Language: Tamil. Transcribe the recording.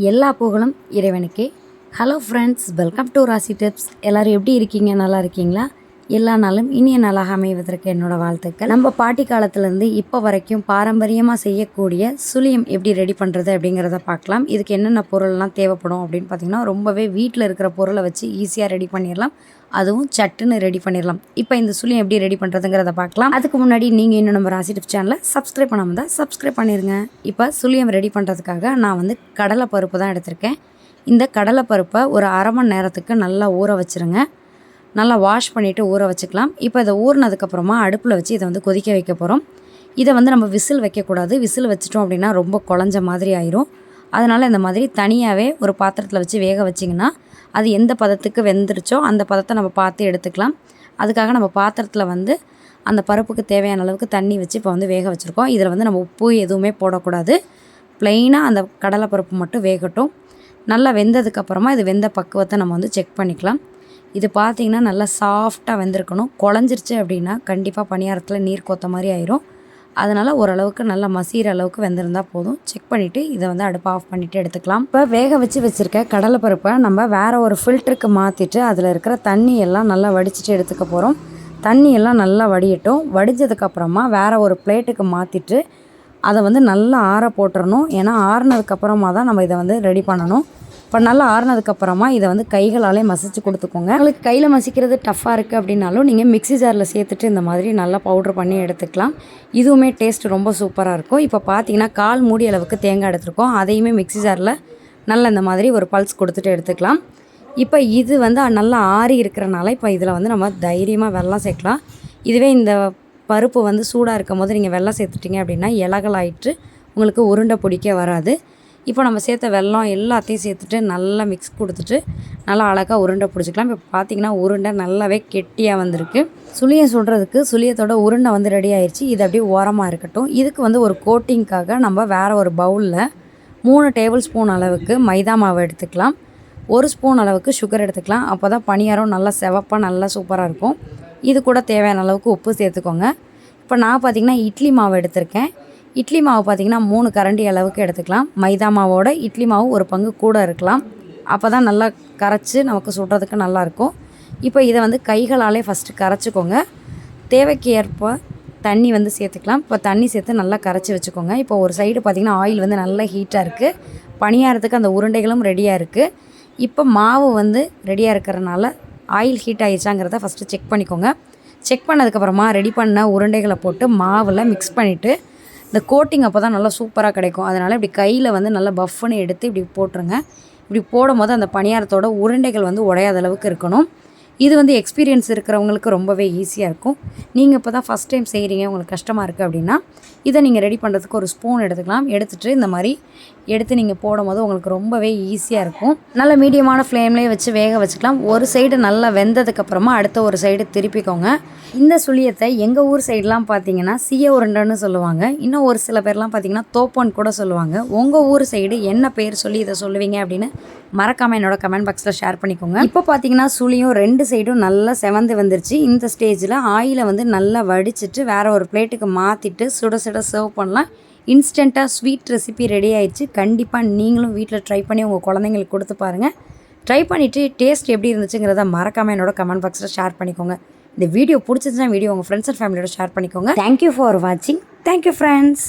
எல்லா புகழும் இறைவனுக்கே. Hello friends welcome to Rasi tips எல்லோரும் எப்படி இருக்கீங்க? நல்லா இருக்கீங்களா? எல்லா நாளும் இனிய நாளாக அமைவதற்கு என்னோட வாழ்த்துக்கள். நம்ம பாட்டி காலத்துலேருந்து இப்போ வரைக்கும் பாரம்பரியமாக செய்யக்கூடிய சுழியம் எப்படி ரெடி பண்ணுறது அப்படிங்கிறத பார்க்கலாம். இதுக்கு என்னென்ன பொருள்லாம் தேவைப்படும் அப்படின்னு பார்த்தீங்கன்னா ரொம்பவே வீட்டில் இருக்கிற பொருளை வச்சு ஈஸியாக ரெடி பண்ணிடலாம். அதுவும் சட்டுன்னு ரெடி பண்ணிடலாம். இப்போ இந்த சுழியம் எப்படி ரெடி பண்ணுறதுங்கிறத பார்க்கலாம். அதுக்கு முன்னாடி நீங்கள் இன்னும் நம்ம ராசி டிப்ஸ் சேனலை சப்ஸ்கிரைப் பண்ணாமல் தான் சப்ஸ்கிரைப் பண்ணிடுங்க இப்போ சுழியம் ரெடி பண்ணுறதுக்காக நான் வந்து கடலை பருப்பு தான் எடுத்திருக்கேன். இந்த கடலைப்பருப்பை ஒரு அரை மணி நேரத்துக்கு நல்லா ஊற வச்சுருங்க. நல்லா வாஷ் பண்ணிவிட்டு ஊற வச்சுக்கலாம். இப்போ இதை ஊறினதுக்கப்புறமா அடுப்பில் வச்சு இதை வந்து கொதிக்க வைக்க போகிறோம் இதை வந்து நம்ம விசில் வைக்கக்கூடாது. விசில் வச்சிட்டோம் அப்படின்னா ரொம்ப குழஞ்ச மாதிரி ஆயிரும். அதனால் இந்த மாதிரி தனியாகவே ஒரு பாத்திரத்தில் வச்சு வேக வச்சிங்கன்னா அது எந்த பதத்துக்கு வெந்துருச்சோ அந்த பதத்தை நம்ம பார்த்து எடுத்துக்கலாம். அதுக்காக நம்ம பாத்திரத்தில் வந்து அந்த பருப்புக்கு தேவையான அளவுக்கு தண்ணி வச்சு இப்போ வந்து வேக வச்சுருக்கோம். இதில் வந்து நம்ம உப்பு எதுவுமே போடக்கூடாது. ப்ளெயினாக அந்த கடலை பருப்பு மட்டும் வேகட்டும். நல்லா வெந்ததுக்கப்புறமா இது வெந்த பக்குவத்தை நம்ம வந்து செக் பண்ணிக்கலாம். இது பார்த்திங்கன்னா நல்லா சாஃப்டாக வெந்திருக்கணும். குழஞ்சிருச்சு அப்படின்னா கண்டிப்பாக பணியாரத்தில் நீர் கொத்த மாதிரி ஆயிரும். அதனால் ஓரளவுக்கு நல்லா மசீர அளவுக்கு வெந்திருந்தால் போதும். செக் பண்ணிவிட்டு இதை வந்து அடுப்பை ஆஃப் பண்ணிவிட்டு எடுத்துக்கலாம். இப்போ வேக வச்சு வச்சுருக்க கடலைப்பருப்பை நம்ம வேறு ஒரு ஃபில்டருக்கு மாற்றிட்டு அதில் இருக்கிற தண்ணி எல்லாம் நல்லா வடிச்சிட்டு எடுத்துக்க போகிறோம் தண்ணி எல்லாம் நல்லா வடியட்டும். வடிஞ்சதுக்கப்புறமா வேறு ஒரு பிளேட்டுக்கு மாற்றிட்டு அதை வந்து நல்லா ஆற போட்டுறணும். ஏன்னா ஆறுனதுக்கப்புறமா தான் நம்ம இதை வந்து ரெடி பண்ணணும். இப்போ நல்லா ஆறுனதுக்கப்புறமா இதை வந்து கைகளாலே மசிச்சு கொடுத்துக்கோங்க. உங்களுக்கு கையில் மசிக்கிறது டஃப்பாக இருக்குது அப்படின்னாலும் நீங்கள் மிக்ஸி ஜாரில் சேர்த்துட்டு இந்த மாதிரி நல்லா பவுட்ரு பண்ணி எடுத்துக்கலாம். இதுவுமே டேஸ்ட் ரொம்ப சூப்பராக இருக்கும். இப்போ பார்த்தீங்கன்னா கால் மூடி அளவுக்கு தேங்காய் எடுத்துருக்கோம். அதையுமே மிக்ஸி ஜாரில் நல்லா இந்த மாதிரி ஒரு பல்ஸ் கொடுத்துட்டு எடுத்துக்கலாம். இப்போ இது வந்து நல்லா ஆறி இருக்கிறனால இப்போ இதில் வந்து நம்ம தைரியமாக வெள்ளம் சேர்க்கலாம். இதுவே இந்த பருப்பு வந்து சூடாக இருக்கும் போது நீங்கள் வெள்ளம் சேர்த்துட்டிங்க அப்படின்னா இலகலாயிட்டு உங்களுக்கு உருண்டை பிடிக்க வராது. இப்போ நம்ம சேர்த்த வெல்லம் எல்லாத்தையும் சேர்த்துட்டு நல்லா மிக்ஸ் கொடுத்துட்டு நல்லா அழகாக உருண்டை பிடிச்சிக்கலாம். இப்போ பார்த்தீங்கன்னா உருண்டை நல்லாவே கெட்டியாக வந்திருக்கு. சுளியை சுடுறதுக்கு சுளியத்தோட உருண்டை வந்து ரெடி ஆயிடுச்சு இது அப்படியே ஓரமாக இருக்கட்டும். இதுக்கு வந்து ஒரு கோட்டிங்க்காக நம்ம வேறு ஒரு பவுலில் மூணு டேபிள் ஸ்பூன் அளவுக்கு மைதா மாவு எடுத்துக்கலாம். ஒரு ஸ்பூன் அளவுக்கு சுகர் எடுத்துக்கலாம். அப்போ தான் பணியாரம் நல்லா செவப்பாக நல்லா சூப்பராக இருக்கும். இது கூட தேவையான அளவுக்கு உப்பு சேர்த்துக்கோங்க. இப்போ நான் பார்த்திங்கன்னா இட்லி மாவு எடுத்திருக்கேன். இட்லி மாவு பார்த்திங்கன்னா மூணு கரண்டி அளவுக்கு எடுத்துக்கலாம். மைதா மாவோட இட்லி மாவு ஒரு பங்கு கூட இருக்கலாம். அப்போ தான் நல்லா கரைச்சி நமக்கு சுடுறதுக்கு நல்லாயிருக்கும் இப்போ இதை வந்து கைகளாலே ஃபஸ்ட்டு கரைச்சிக்கோங்க. தேவைக்கு ஏற்ப தண்ணி வந்து சேர்த்துக்கலாம். இப்போ தண்ணி சேர்த்து நல்லா கரைச்சி வச்சுக்கோங்க. இப்போ ஒரு சைடு பார்த்திங்கன்னா ஆயில் வந்து நல்லா ஹீட்டாக இருக்குது பணியாரத்துக்கு அந்த உருண்டைகளும் ரெடியாக இருக்குது இப்போ மாவு வந்து ரெடியாக இருக்கிறனால ஆயில் ஹீட் ஆகிடுச்சாங்கிறத ஃபஸ்ட்டு செக் பண்ணிக்கோங்க. செக் பண்ணதுக்கப்புறமா ரெடி பண்ண உருண்டைகளை போட்டு மாவில் மிக்ஸ் பண்ணிவிட்டு இந்த கோட்டிங் அப்போ தான் நல்லா சூப்பராக கிடைக்கும். அதனால் இப்படி கையில் வந்து நல்லா பஃப்னு எடுத்து இப்படி போட்டுருங்க. இப்படி போடும் போது அந்த பணியாரத்தோட உருண்டைகள் வந்து உடையாத அளவுக்கு இருக்கணும். இது வந்து எக்ஸ்பீரியன்ஸ் இருக்கிறவங்களுக்கு ரொம்பவே ஈஸியாக இருக்கும். நீங்கள் இப்போ தான் ஃபஸ்ட் டைம் செய்கிறீங்க உங்களுக்கு கஷ்டமாக இருக்குது அப்படின்னா இதை நீங்கள் ரெடி பண்ணுறதுக்கு ஒரு ஸ்பூன் எடுத்துக்கலாம். எடுத்துகிட்டு இந்த மாதிரி எடுத்து நீங்கள் போடும்போது உங்களுக்கு ரொம்பவே ஈஸியாக இருக்கும். நல்ல மீடியமான ஃப்ளேம்லேயே வச்சு வேக வச்சுக்கலாம். ஒரு சைடு நல்லா வெந்ததுக்கப்புறமா அடுத்த ஒரு சைடு திருப்பிக்கோங்க. இந்த சுழியத்தை எங்கள் ஊர் சைடெலாம் பார்த்தீங்கன்னா சிய உருண்டைன்னு சொல்லுவாங்க. இன்னும் ஒரு சில பேர்லாம் பார்த்தீங்கன்னா தோப்பன் கூட சொல்லுவாங்க. உங்கள் ஊர் சைடு என்ன பேர் சொல்லி இதை சொல்லுவீங்க அப்படின்னு மறக்காமல் என்னோட கமெண்ட் பாக்ஸில் ஷேர் பண்ணிக்கோங்க. இப்போ பார்த்தீங்கன்னா சுளியும் ரெண்டு சைடும் நல்லா செவந்து வந்துருச்சு. இந்த ஸ்டேஜில் ஆயிலை வந்து நல்லா வடிச்சிட்டு வேறு ஒரு பிளேட்டுக்கு மாற்றிட்டு சுட சுட சர்வ் பண்ணலாம். இன்ஸ்டண்ட்டாக ஸ்வீட் ரெசிபி ரெடி ஆயிடுச்சு. கண்டிப்பாக நீங்களும் வீட்டில் ட்ரை பண்ணி உங்கள் குழந்தைங்களுக்கு கொடுத்து பாருங்கள் ட்ரை பண்ணிவிட்டு டேஸ்ட் எப்படி இருந்துச்சுங்கிறத மறக்காமல் என்னோட கமெண்ட் பாக்ஸில் ஷேர் பண்ணிக்கோங்க. இந்த வீடியோ பிடிச்சிருந்துச்சுன்னா வீடியோ உங்கள் ஃப்ரெண்ட்ஸ் அண்ட் ஃபேமிலியோட ஷேர் பண்ணிக்கோங்க. தேங்க்யூ ஃபார் வாட்சிங் தேங்க்யூ ஃப்ரெண்ட்ஸ்